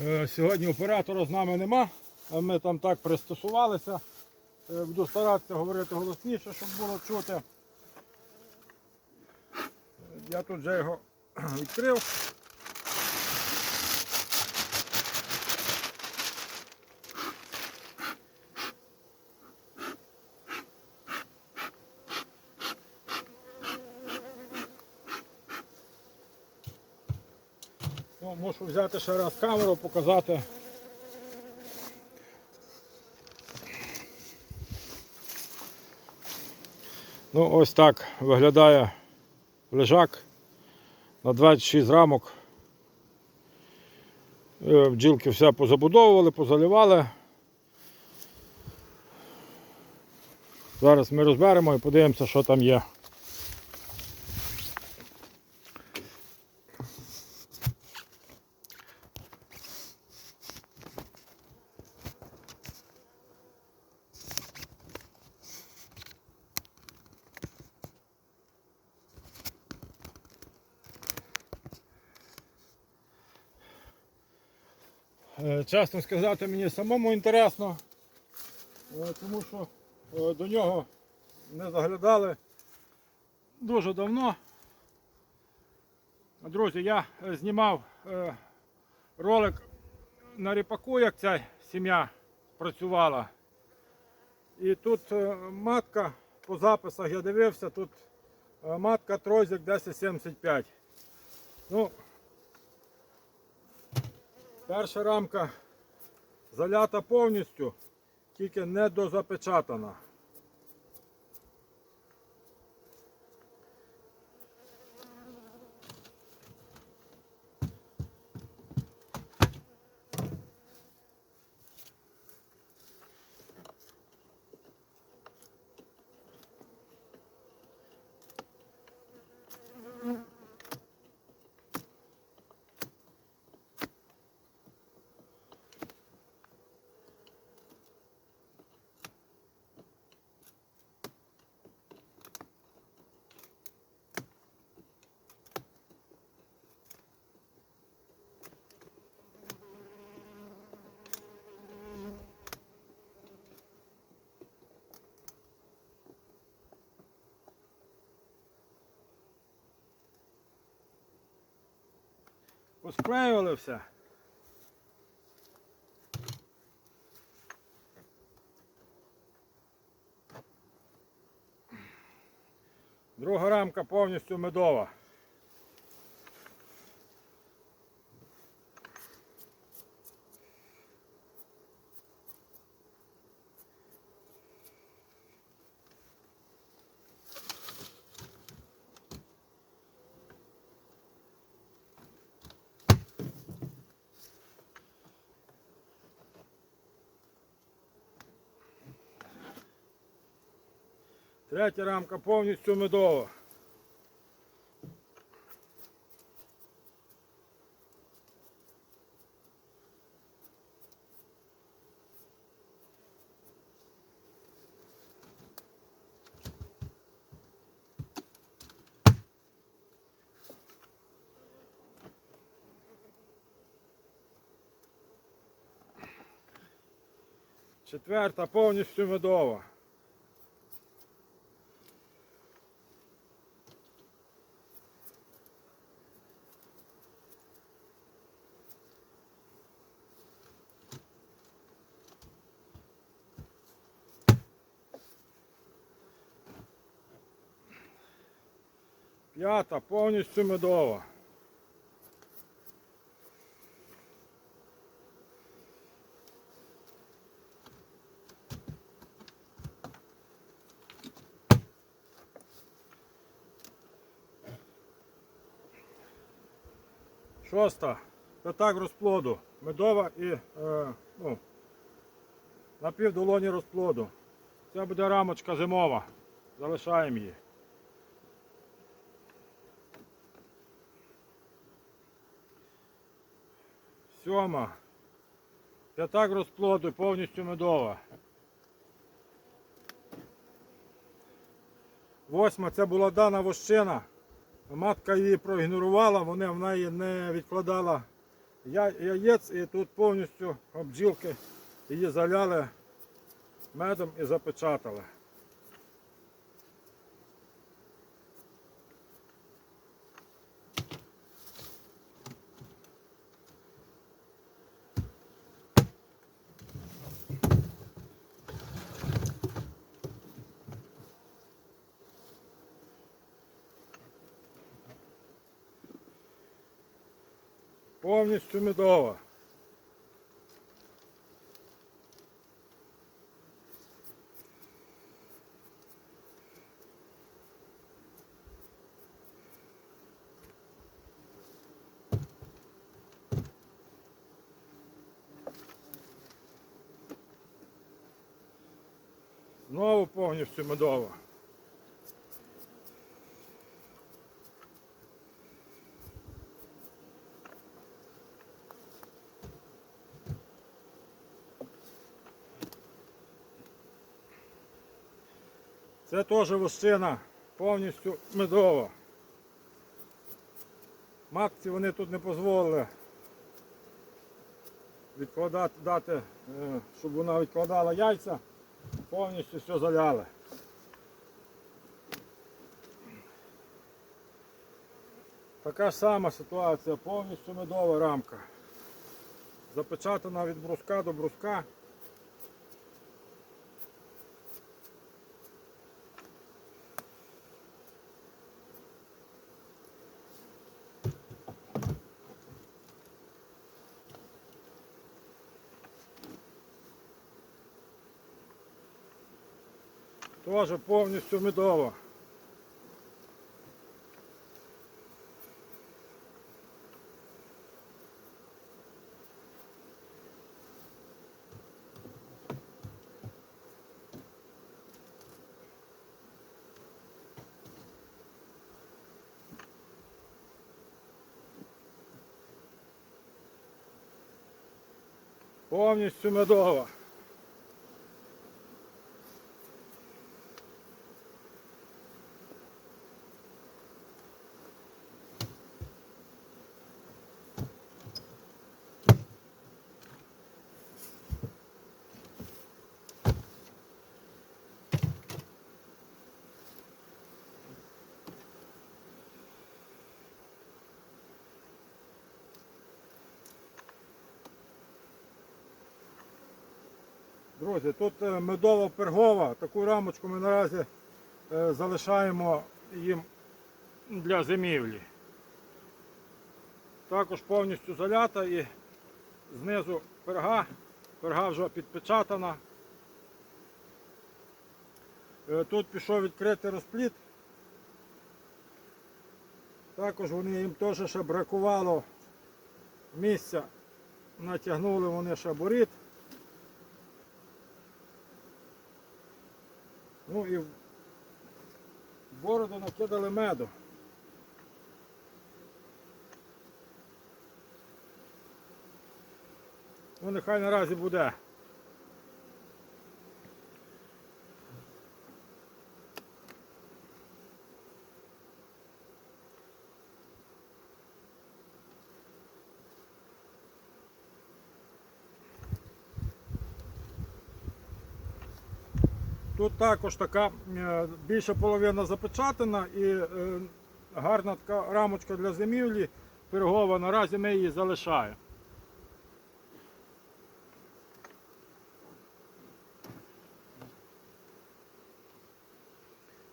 Е, Сьогодні оператора з нами нема, ми там так пристосувалися. Е, Буду старатися говорити голосніше, щоб було чути. Е, Я тут вже його відкрив. Мушу взяти ще раз камеру, показати. Ну, ось так виглядає лежак на 26 рамок. Е, Бджілки все позабудовували, позалівали. Зараз ми розберемо і подивимося, що там є. Чесно сказати, мені самому інтересно, е, тому що е, до нього не заглядали дуже давно. Друзі, я е, знімав е, ролик на ріпаку, як ця сім'я працювала. І тут е, матка по записах я дивився, тут е, матка Трозик 1075. Ну, Перша рамка залята повністю, тільки не дозапечатана. Посклеювали все. Друга рамка повністю медова. Третя рамка повністю медова. Четверта повністю медова. Повністю медова. Шоста. П'ятак розплоду. Медова і е, ну, на півдолоні розплоду. Це буде рамочка зимова. Залишаємо її. Сьома. П'ятак розплоду, повністю медова. Восьма це була дана вощина. Матка її проігнорувала, вона в неї не відкладала яєць і тут повністю обджілки її заляли медом і запечатали. Повністю медова. Знову повністю медова. Це теж вощина повністю медова. Матці вони тут не дозволили відкладати, дати, е, щоб вона відкладала яйця, повністю все заляли. Така ж сама ситуація, повністю медова рамка. Запечатана від бруска до бруска. Теж повністю медова. Повністю медова. Друзі, тут е, медово пергова, таку рамочку ми наразі е, залишаємо їм для зимівлі. Також повністю залята і знизу перга, перга вже підпечатана. Е, Тут пішов відкритий розпліт. Також вони їм теж ще бракувало місця. Натягнули вони ще борід. Ну і в бороду накидали меду. Ну нехай наразі буде. Тут також така е, більша половина запечатана і е, гарна така рамочка для зимівлі пирогова. Наразі ми її залишаємо.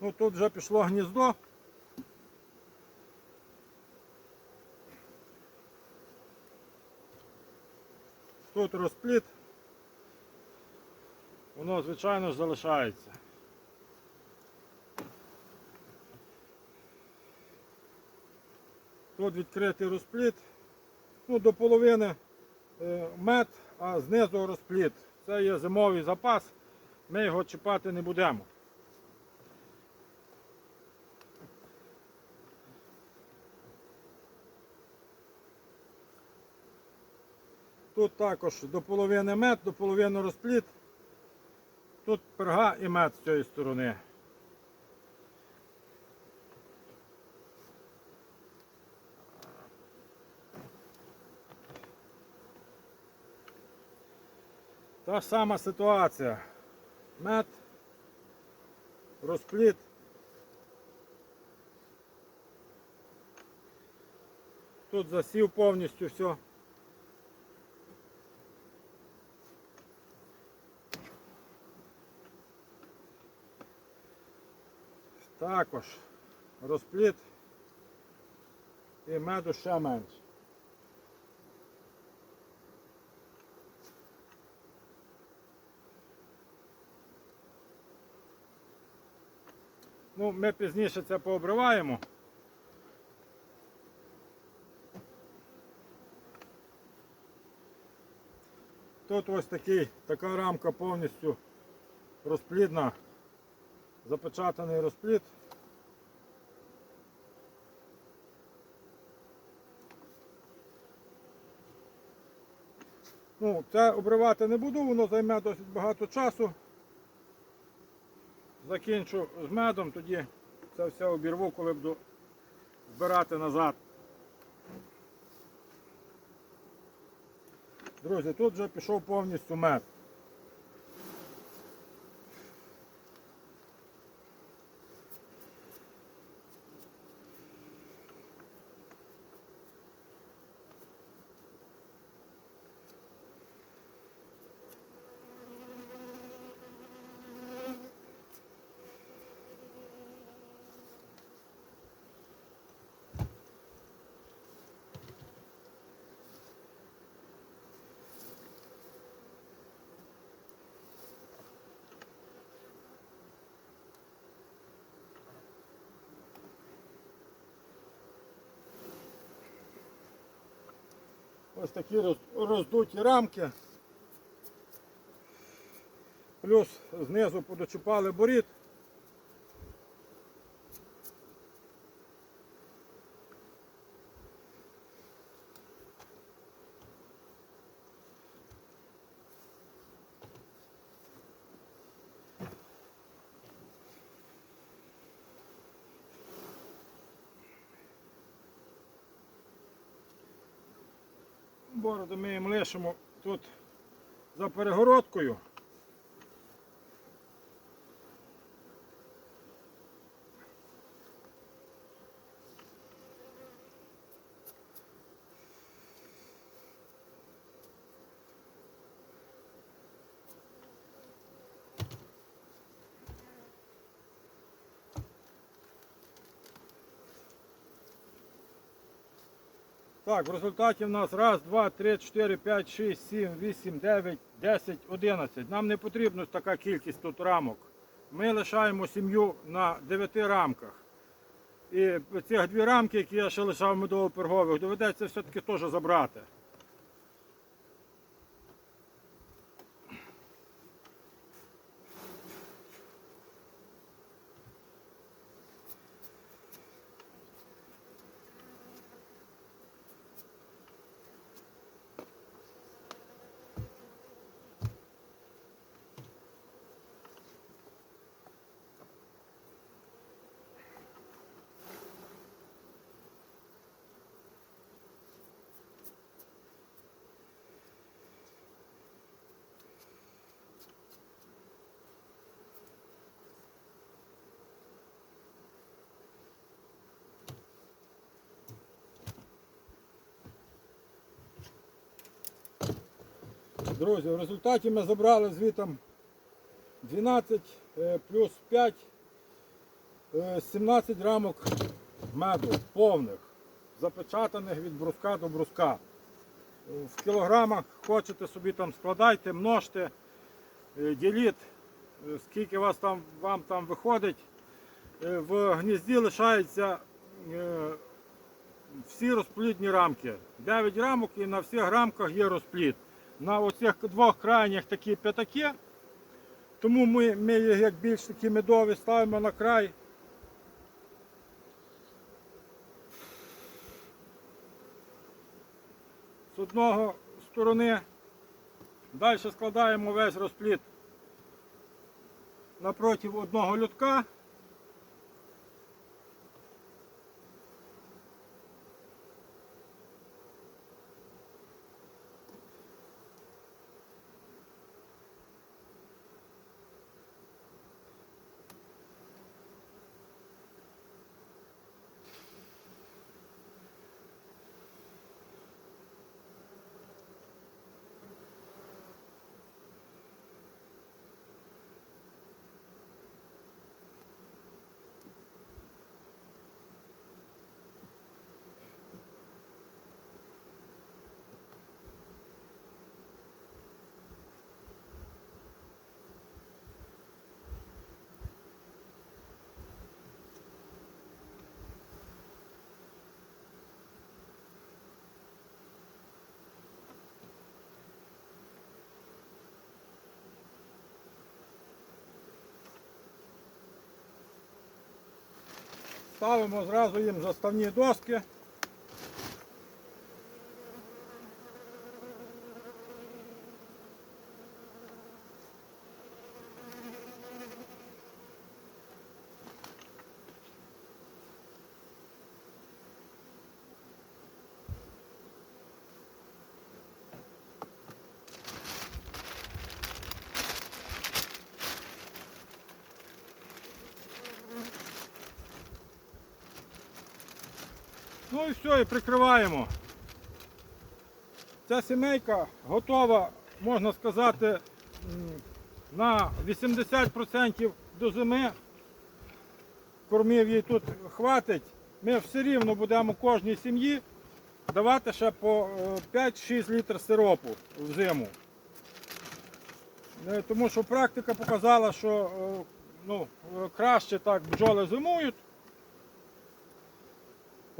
Ну, тут вже пішло гніздо. Тут розпліт. Воно, звичайно ж, залишається. Тут відкритий розпліт. Ну, до половини е, мед, а знизу розпліт. Це є зимовий запас. Ми його чіпати не будемо. Тут також до половини мед, до половини розпліт. Тут перга і мед з цієї сторони. Та ж сама ситуація. Мед, розпліт. Тут засів повністю все. Також розпліт і меду ще менше. Ну, ми пізніше це пообриваємо. Тут ось такий, така рамка повністю розплідна, запечатаний розплід. Ну, це обривати не буду, воно займе досить багато часу. Закінчу з медом, тоді це все обірву, коли буду збирати назад. Друзі, тут вже пішов повністю мед. Ось такі роздуті рамки. Плюс знизу подочіпали борід. Бороду ми тут за перегородкою. Так, в результаті в нас раз, два, три, чотири, п'ять, шість, сім, вісім, дев'ять, десять, одинадцять. Нам не потрібна така кількість тут рамок. Ми лишаємо сім'ю на 9 рамках. І ці дві рамки, які я ще лишав медово-пергових, доведеться все-таки теж забрати. Друзі, в результаті ми забрали звітом 12 е, плюс 5, е, 17 рамок меду повних, запечатаних від бруска до бруска. Е, В кілограмах хочете собі там складайте, множте, е, діліть, е, скільки вас там, вам там виходить. Е, В гнізді лишається е, всі розплідні рамки. 9 рамок і на всіх рамках є розплід. На оцих двох крайніх такі п'ятаки. Тому ми, ми їх як більш такі медові ставимо на край. З одного сторони. Далі складаємо весь розплід напроти одного лютка. Ставимо зразу їм заставні доски. Ну і все, і прикриваємо. Ця сімейка готова, можна сказати, на 80% до зими. Кормів їй тут хватить. Ми все рівно будемо кожній сім'ї давати ще по е, 5-6 літрів сиропу в зиму. Е, Тому що практика показала, що е, ну, е, краще так бджоли зимують.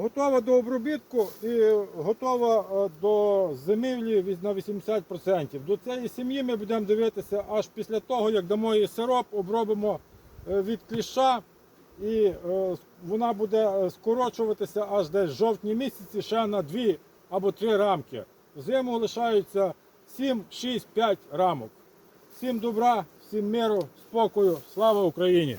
Готова до обробітку і готова е, до зимівлі на 80%. До цієї сім'ї ми будемо дивитися аж після того, як дамо їй сироп, обробимо е, від кліща і е, вона буде скорочуватися аж десь в жовтні місяці ще на 2 або 3 рамки. Зиму лишаються 7, 6, 5 рамок. Всім добра, всім миру, спокою, слава Україні!